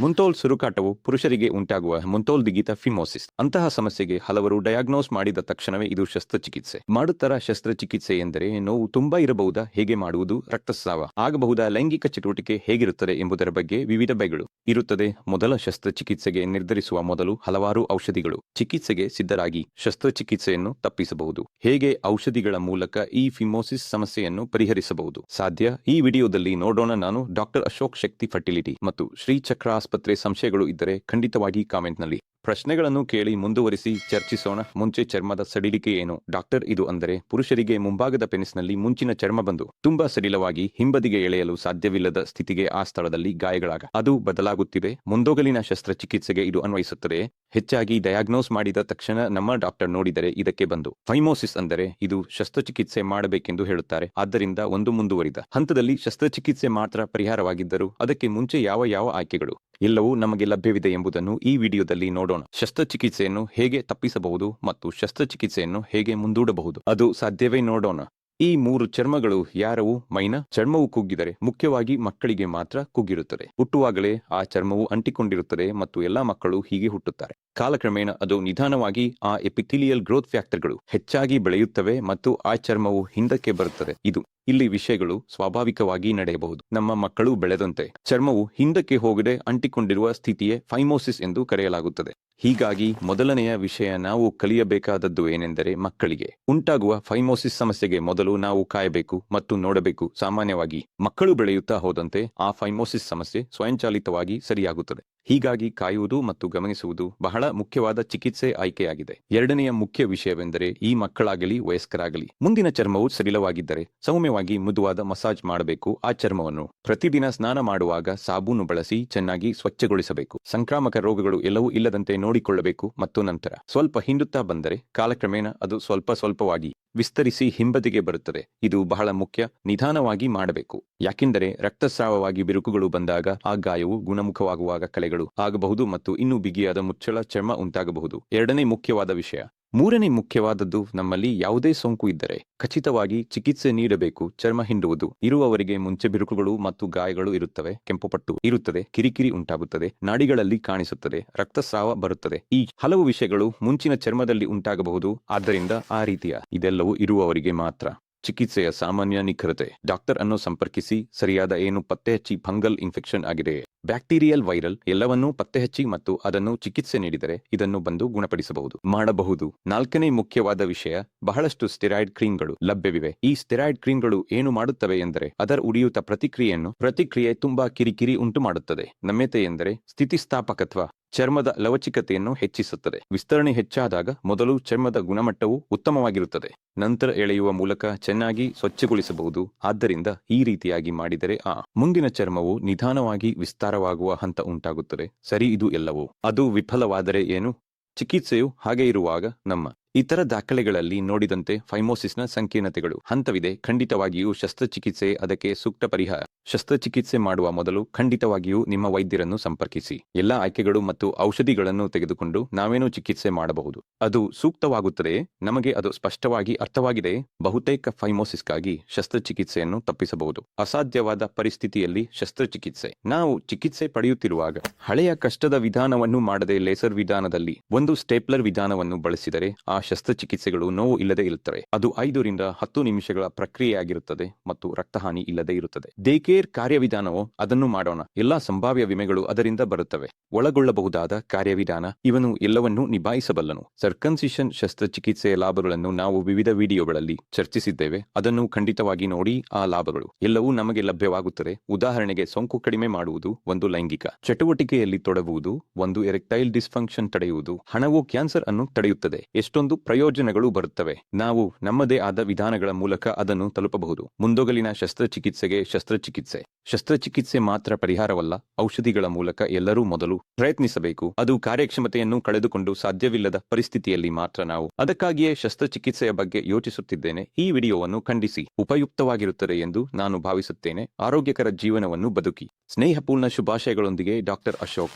ಮುಂತೋಲ್ ಸುರುಕಾಟವು ಪುರುಷರಿಗೆ ಉಂಟಾಗುವ ಮುಂತೋಲ್ ದಿಗಿತ ಫಿಮೋಸಿಸ್. ಅಂತಹ ಸಮಸ್ಯೆಗೆ ಹಲವರು ಡಯಾಗ್ನೋಸ್ ಮಾಡಿದ ತಕ್ಷಣವೇ ಇದು ಶಸ್ತ್ರಚಿಕಿತ್ಸೆ. ಮಾಡುತ್ತರ ಶಸ್ತ್ರಚಿಕಿತ್ಸೆ ಎಂದರೆ ನೋವು ತುಂಬಾ ಇರಬಹುದಾ? ಹೇಗೆ ಮಾಡುವುದು? ರಕ್ತಸ್ರಾವ ಆಗಬಹುದಾ? ಲೈಂಗಿಕ ಚಟುವಟಿಕೆ ಹೇಗಿರುತ್ತದೆ ಎಂಬುದರ ಬಗ್ಗೆ ವಿವಿಧ ಬಗೆಗಳು ಇರುತ್ತದೆ. ಮೊದಲ ಶಸ್ತ್ರಚಿಕಿತ್ಸೆಗೆ ನಿರ್ಧರಿಸುವ ಮೊದಲು ಹಲವಾರು ಔಷಧಿಗಳು. ಚಿಕಿತ್ಸೆಗೆ ಸಿದ್ಧರಾಗಿ ಶಸ್ತ್ರಚಿಕಿತ್ಸೆಯನ್ನು ತಪ್ಪಿಸಬಹುದು. ಹೇಗೆ ಔಷಧಿಗಳ ಮೂಲಕ ಈ ಫಿಮೋಸಿಸ್ ಸಮಸ್ಯೆಯನ್ನು ಪರಿಹರಿಸಬಹುದು? ಸಾಧ್ಯ? ಈ ವಿಡಿಯೋದಲ್ಲಿ ನೋಡೋಣ. ನಾನು ಡಾಕ್ಟರ್ ಅಶೋಕ್ ಶಕ್ತಿ ಫರ್ಟಿಲಿಟಿ ಮತ್ತು ಶ್ರೀ ಚಕ್ರ ಆಸ್ಪತ್ರೆ ಸಂಶಯಗಳು ಇದ್ದರೆ ಖಂಡಿತವಾಗಿ ಕಾಮೆಂಟ್ನಲ್ಲಿ. ಪ್ರಶ್ನೆಗಳನ್ನು ಕೇಳಿ ಮುಂದುವರಿಸಿ ಚರ್ಚಿಸೋಣ. ಮುಂಚೆ ಚರ್ಮದ ಸಡಿಲಿಕೆ ಏನು? ಡಾಕ್ಟರ್ ಇದು ಅಂದರೆ ಪುರುಷರಿಗೆ ಮುಂಭಾಗದ ಪೆನಿಸ್ನಲ್ಲಿ ಮುಂಚಿನ ಚರ್ಮ ಬಂದು ತುಂಬಾ ಸಡಿಲವಾಗಿ ಹಿಂಬದಿಗೆ ಎಳೆಯಲು ಸಾಧ್ಯವಿಲ್ಲದ ಸ್ಥಿತಿಗೆ ಆ ಸ್ಥಳದಲ್ಲಿ ಗಾಯಗಳಾಗ. ಅದು ಬದಲಾಗುತ್ತಿದೆ. ಮುಂದೋಗಲಿನ ಶಸ್ತ್ರಚಿಕಿತ್ಸೆಗೆ ಇದು ಅನ್ವಯಿಸುತ್ತದೆ. ಹೆಚ್ಚಾಗಿ ಡಯಾಗ್ನೋಸ್ ಮಾಡಿದ ತಕ್ಷಣ ನಮ್ಮ ಡಾಕ್ಟರ್ ನೋಡಿದರೆ ಇದಕ್ಕೆ ಬಂದು ಫೈಮೋಸಿಸ್ ಅಂದರೆ ಇದು ಶಸ್ತ್ರಚಿಕಿತ್ಸೆ ಮಾಡಬೇಕೆಂದು ಹೇಳುತ್ತಾರೆ. ಆದ್ದರಿಂದ ಒಂದು ಮುಂದುವರಿದ ಹಂತದಲ್ಲಿ ಶಸ್ತ್ರಚಿಕಿತ್ಸೆ ಮಾತ್ರ ಪರಿಹಾರವಾಗಿದ್ದರೂ ಅದಕ್ಕೆ ಮುಂಚೆ ಯಾವ ಯಾವ ಆಯ್ಕೆಗಳು ಎಲ್ಲವೂ ನಮಗೆ ಲಭ್ಯವಿದೆ ಎಂಬುದನ್ನು ಈ ವಿಡಿಯೋದಲ್ಲಿ ನೋಡೋಣ. ಶಸ್ತ್ರಚಿಕಿತ್ಸೆಯನ್ನು ಹೇಗೆ ತಪ್ಪಿಸಬಹುದು ಮತ್ತು ಶಸ್ತ್ರಚಿಕಿತ್ಸೆಯನ್ನು ಹೇಗೆ ಮುಂದೂಡಬಹುದು ಅದು ಸಾಧ್ಯವೇ ನೋಡೋಣ. ಈ ಮೂರು ಚರ್ಮಗಳು ಯಾರವು? ಮೈನ? ಚರ್ಮವು ಕುಗ್ಗಿದರೆ ಮುಖ್ಯವಾಗಿ ಮಕ್ಕಳಿಗೆ ಮಾತ್ರ ಕುಗ್ಗಿರುತ್ತದೆ. ಹುಟ್ಟುವಾಗಲೇ ಆ ಚರ್ಮವು ಅಂಟಿಕೊಂಡಿರುತ್ತದೆ ಮತ್ತು ಎಲ್ಲಾ ಮಕ್ಕಳು ಹೀಗೆ ಹುಟ್ಟುತ್ತಾರೆ. ಕಾಲಕ್ರಮೇಣ ಅದು ನಿಧಾನವಾಗಿ ಆ ಎಪಿಥಿಲಿಯಲ್ ಗ್ರೋತ್ ಫ್ಯಾಕ್ಟರ್ಗಳು ಹೆಚ್ಚಾಗಿ ಬೆಳೆಯುತ್ತವೆ ಮತ್ತು ಆ ಚರ್ಮವು ಹಿಂದಕ್ಕೆ ಬರುತ್ತದೆ. ಇದು ಇಲ್ಲಿ ವಿಷಯಗಳು ಸ್ವಾಭಾವಿಕವಾಗಿ ನಡೆಯಬಹುದು. ನಮ್ಮ ಮಕ್ಕಳು ಬೆಳೆದಂತೆ ಚರ್ಮವು ಹಿಂದಕ್ಕೆ ಹೋಗದೆ ಅಂಟಿಕೊಂಡಿರುವ ಸ್ಥಿತಿಯೇ ಫೈಮೋಸಿಸ್ ಎಂದು ಕರೆಯಲಾಗುತ್ತದೆ. ಹೀಗಾಗಿ ಮೊದಲನೆಯ ವಿಷಯ ನಾವು ಕಲಿಯಬೇಕಾದದ್ದು ಏನೆಂದರೆ ಮಕ್ಕಳಿಗೆ. ಉಂಟಾಗುವ ಫೈಮೋಸಿಸ್ ಸಮಸ್ಯೆಗೆ ಮೊದಲು ನಾವು ಕಾಯಬೇಕು ಮತ್ತು ನೋಡಬೇಕು. ಸಾಮಾನ್ಯವಾಗಿ ಮಕ್ಕಳು ಬೆಳೆಯುತ್ತಾ ಹೋದಂತೆ ಆ ಫೈಮೋಸಿಸ್ ಸಮಸ್ಯೆ ಸ್ವಯಂಚಾಲಿತವಾಗಿ ಸರಿಯಾಗುತ್ತದೆ. ಹೀಗಾಗಿ ಕಾಯುವುದು ಮತ್ತು ಗಮನಿಸುವುದು ಬಹಳ ಮುಖ್ಯವಾದ ಚಿಕಿತ್ಸೆ ಆಯ್ಕೆಯಾಗಿದೆ. ಎರಡನೆಯ ಮುಖ್ಯ ವಿಷಯವೆಂದರೆ ಈ ಮಕ್ಕಳಾಗಲಿ, ವಯಸ್ಕರಾಗಲಿ, ಮುಂದಿನ ಚರ್ಮವು ಸಡಿಲವಾಗಿದ್ದರೆ ಸೌಮ್ಯವಾಗಿ ಮೃದುವಾದ ಮಸಾಜ್ ಮಾಡಬೇಕು. ಆ ಚರ್ಮವನ್ನು ಪ್ರತಿದಿನ ಸ್ನಾನ ಮಾಡುವಾಗ ಸಾಬೂನು ಬಳಸಿ ಚೆನ್ನಾಗಿ ಸ್ವಚ್ಛಗೊಳಿಸಬೇಕು. ಸಂಕ್ರಾಮಕ ರೋಗಗಳು ಎಲ್ಲವೂ ಇಲ್ಲದಂತೆ ನೋಡಿಕೊಳ್ಳಬೇಕು. ಮತ್ತು ನಂತರ ಸ್ವಲ್ಪ ಹಿಂಡುತ್ತಾ ಬಂದರೆ ಕಾಲಕ್ರಮೇಣ ಅದು ಸ್ವಲ್ಪ ಸ್ವಲ್ಪವಾಗಿ ವಿಸ್ತರಿಸಿ ಹಿಂಬದಿಗೆ ಬರುತ್ತದೆ. ಇದು ಬಹಳ ಮುಖ್ಯ. ನಿಧಾನವಾಗಿ ಮಾಡಬೇಕು. ಯಾಕೆಂದರೆ ರಕ್ತಸ್ರಾವವಾಗಿ ಬಿರುಕುಗಳು ಬಂದಾಗ ಆ ಗಾಯವು ಗುಣಮುಖವಾಗುವಾಗ ಕಲೆಗಳು ಆಗಬಹುದು ಮತ್ತು ಇನ್ನೂ ಬಿಗಿಯಾದ ಮುಚ್ಚಳ ಚರ್ಮ ಉಂಟಾಗಬಹುದು. ಎರಡನೇ ಮುಖ್ಯವಾದ ವಿಷಯ. ಮೂರನೇ ಮುಖ್ಯವಾದದ್ದು, ನಮ್ಮಲ್ಲಿ ಯಾವುದೇ ಸೋಂಕು ಇದ್ದರೆ ಖಚಿತವಾಗಿ ಚಿಕಿತ್ಸೆ ನೀಡಬೇಕು, ಚರ್ಮ ಹಿಂಡುವುದು. ಇರುವವರಿಗೆ ಮುಂಚೆ ಬಿರುಕುಗಳು ಮತ್ತು ಗಾಯಗಳು ಇರುತ್ತವೆ ಕೆಂಪುಪಟ್ಟು ಇರುತ್ತದೆ, ಕಿರಿಕಿರಿ ಉಂಟಾಗುತ್ತದೆ, ನಾಡಿಗಳಲ್ಲಿ ಕಾಣಿಸುತ್ತದೆ, ರಕ್ತಸ್ರಾವ ಬರುತ್ತದೆ. ಈ ಹಲವು ವಿಷಯಗಳು ಮುಂಚಿನ ಚರ್ಮದಲ್ಲಿ ಉಂಟಾಗಬಹುದು, ಆದ್ದರಿಂದ ಆ ರೀತಿಯ ಇದೆಲ್ಲವೂ ಇರುವವರಿಗೆ ಮಾತ್ರ. ಚಿಕಿತ್ಸೆಯ ಸಾಮಾನ್ಯ ನಿಖರತೆ. ಡಾಕ್ಟರ್ ಅನ್ನು ಸಂಪರ್ಕಿಸಿ, ಸರಿಯಾದ ಏನು ಪತ್ತೆ ಹಚ್ಚಿ, ಫಂಗಲ್ ಇನ್ಫೆಕ್ಷನ್ ಆಗಿದೆ. ಬ್ಯಾಕ್ಟೀರಿಯಲ್ ವೈರಲ್ ಎಲ್ಲವನ್ನೂ ಪತ್ತೆಹಚ್ಚಿ ಮತ್ತು ಅದನ್ನು ಚಿಕಿತ್ಸೆ ನೀಡಿದರೆ ಇದನ್ನು ಬಂದು ಗುಣಪಡಿಸಬಹುದು. ಮಾಡಬಹುದು. ನಾಲ್ಕನೇ ಮುಖ್ಯವಾದ ವಿಷಯ, ಬಹಳಷ್ಟು ಸ್ಟೆರಾಯ್ಡ್ ಕ್ರೀಮ್ಗಳು ಲಭ್ಯವಿವೆ. ಈ ಸ್ಟೆರಾಯ್ಡ್ ಕ್ರೀಮ್ಗಳು ಏನು ಮಾಡುತ್ತವೆ ಎಂದರೆ ಅದರ ಉರಿಯೂತ ಪ್ರತಿಕ್ರಿಯೆಯನ್ನು ಪ್ರತಿಕ್ರಿಯೆ ತುಂಬಾ ಕಿರಿಕಿರಿ ಉಂಟು ಮಾಡುತ್ತದೆ ನಮ್ಯತೆ ಎಂದರೆ ಸ್ಥಿತಿಸ್ಥಾಪಕತ್ವ, ಚರ್ಮದ ಲವಚಿಕತೆಯನ್ನು ಹೆಚ್ಚಿಸುತ್ತದೆ. ವಿಸ್ತರಣೆ ಹೆಚ್ಚಾದಾಗ ಮೊದಲು ಚರ್ಮದ ಗುಣಮಟ್ಟವು ಉತ್ತಮವಾಗಿರುತ್ತದೆ. ನಂತರ ಎಳೆಯುವ ಮೂಲಕ ಚೆನ್ನಾಗಿ ಸ್ವಚ್ಛಗೊಳಿಸಬಹುದು. ಆದ್ದರಿಂದ ಈ ರೀತಿಯಾಗಿ ಮಾಡಿದರೆ ಆ ಮುಂದಿನ ಚರ್ಮವು ನಿಧಾನವಾಗಿ ವಿಸ್ತಾರವಾಗುವ ಹಂತ ಉಂಟಾಗುತ್ತದೆ. ಸರಿ ಇದು ಎಲ್ಲವೂ. ಅದು ವಿಫಲವಾದರೆ ಏನು? ಚಿಕಿತ್ಸೆಯು ಹಾಗೆ ಇರುವಾಗ ನಮ್ಮ ಇತರ ದಾಖಲೆಗಳಲ್ಲಿ ನೋಡಿದಂತೆ ಫೈಮೋಸಿಸ್ನ ಸಂಕೀರ್ಣತೆಗಳು. ಹಂತವಿದೆ, ಖಂಡಿತವಾಗಿಯೂ ಶಸ್ತ್ರಚಿಕಿತ್ಸೆ, ಅದಕ್ಕೆ ಸೂಕ್ತ ಪರಿಹಾರ. ಶಸ್ತ್ರಚಿಕಿತ್ಸೆ ಮಾಡುವ ಮೊದಲು ಖಂಡಿತವಾಗಿಯೂ ನಿಮ್ಮ ವೈದ್ಯರನ್ನು ಸಂಪರ್ಕಿಸಿ. ಎಲ್ಲಾ ಆಯ್ಕೆಗಳು ಮತ್ತು ಔಷಧಿಗಳನ್ನು ತೆಗೆದುಕೊಂಡು ನಾವೇನು ಚಿಕಿತ್ಸೆ ಮಾಡಬಹುದು. ಅದು ಸೂಕ್ತವಾಗುತ್ತದೆ, ನಮಗೆ ಅದು ಸ್ಪಷ್ಟವಾಗಿ ಅರ್ಥವಾಗಿದೆ, ಬಹುತೇಕ ಫೈಮೋಸಿಸ್ಗಾಗಿ ಶಸ್ತ್ರಚಿಕಿತ್ಸೆಯನ್ನು ತಪ್ಪಿಸಬಹುದು. ಅಸಾಧ್ಯವಾದ ಪರಿಸ್ಥಿತಿಯಲ್ಲಿ ಶಸ್ತ್ರಚಿಕಿತ್ಸೆ. ನಾವು ಚಿಕಿತ್ಸೆ ಪಡೆಯುತ್ತಿರುವಾಗ ಹಳೆಯ ಕಷ್ಟದ ವಿಧಾನವನ್ನು ಮಾಡದೆ ಲೇಸರ್ ವಿಧಾನದಲ್ಲಿ ಒಂದು ಸ್ಟೇಪ್ಲರ್ ವಿಧಾನವನ್ನು ಬಳಸಿದರೆ ಆ ಶಸ್ತ್ರಚಿಕಿತ್ಸೆಗಳು ನೋವು ಇಲ್ಲದೆ ಇರುತ್ತವೆ. ಅದು ಐದರಿಂದ ಹತ್ತು ನಿಮಿಷಗಳ ಪ್ರಕ್ರಿಯೆಯಾಗಿರುತ್ತದೆ ಮತ್ತು ರಕ್ತಹಾನಿ ಇಲ್ಲದೆ ಇರುತ್ತದೆ. ಡೇಕೇರ್ ಕಾರ್ಯವಿಧಾನವು ಅದನ್ನು ಮಾಡೋಣ. ಎಲ್ಲಾ ಸಂಭಾವ್ಯ ವಿಮೆಗಳು ಅದರಿಂದ ಬರುತ್ತವೆ. ಒಳಗೊಳ್ಳಬಹುದಾದ ಕಾರ್ಯವಿಧಾನ ಇವನು ಎಲ್ಲವನ್ನೂ ನಿಭಾಯಿಸಬಲ್ಲನು. ಸರ್ಕನ್ಸಿಷನ್ ಶಸ್ತ್ರಚಿಕಿತ್ಸೆಯ ಲಾಭಗಳನ್ನು ನಾವು ವಿವಿಧ ವಿಡಿಯೋಗಳಲ್ಲಿ ಚರ್ಚಿಸಿದ್ದೇವೆ. ಅದನ್ನು ಖಂಡಿತವಾಗಿ ನೋಡಿ ಆ ಲಾಭಗಳು. ಎಲ್ಲವೂ ನಮಗೆ ಲಭ್ಯವಾಗುತ್ತದೆ. ಉದಾಹರಣೆಗೆ ಸೋಂಕು ಕಡಿಮೆ ಮಾಡುವುದು ಒಂದು ಲೈಂಗಿಕ ಚಟುವಟಿಕೆಯಲ್ಲಿ ತೊಡಗುವುದು, ಒಂದು ಎರೆಕ್ಟೈಲ್ ಡಿಸ್ಫಂಕ್ಷನ್ ತಡೆಯುವುದು, ಹಣವು ಕ್ಯಾನ್ಸರ್ ಅನ್ನು ತಡೆಯುತ್ತದೆ. ಎಷ್ಟೊಂದು ಪ್ರಯೋಜನಗಳು ಬರುತ್ತವೆ. ನಾವು ನಮ್ಮದೇ ಆದ ವಿಧಾನಗಳ ಮೂಲಕ ಅದನ್ನು ತಲುಪಬಹುದು. ಮುಂದೊಗಲಿನ ಶಸ್ತ್ರಚಿಕಿತ್ಸೆಗೆ ಶಸ್ತ್ರಚಿಕಿತ್ಸೆ. ಶಸ್ತ್ರಚಿಕಿತ್ಸೆ ಮಾತ್ರ ಪರಿಹಾರವಲ್ಲ, ಔಷಧಿಗಳ ಮೂಲಕ ಎಲ್ಲರೂ ಮೊದಲು ಪ್ರಯತ್ನಿಸಬೇಕು. ಅದು ಕಾರ್ಯಕ್ಷಮತೆಯನ್ನು ಕಳೆದುಕೊಂಡು ಸಾಧ್ಯವಿಲ್ಲದ ಪರಿಸ್ಥಿತಿಯಲ್ಲಿ ಮಾತ್ರ ನಾವು ಅದಕ್ಕಾಗಿಯೇ ಶಸ್ತ್ರಚಿಕಿತ್ಸೆಯ ಬಗ್ಗೆ ಯೋಚಿಸುತ್ತಿದ್ದೇನೆ. ಈ ವಿಡಿಯೋವನ್ನು ಖಂಡಿಸಿ. ಉಪಯುಕ್ತವಾಗಿರುತ್ತದೆ ಎಂದು ನಾನು ಭಾವಿಸುತ್ತೇನೆ. ಆರೋಗ್ಯಕರ ಜೀವನವನ್ನು ಬದುಕಿ. ಸ್ನೇಹಪೂರ್ಣ ಶುಭಾಶಯಗಳೊಂದಿಗೆ ಡಾಕ್ಟರ್ ಅಶೋಕ್.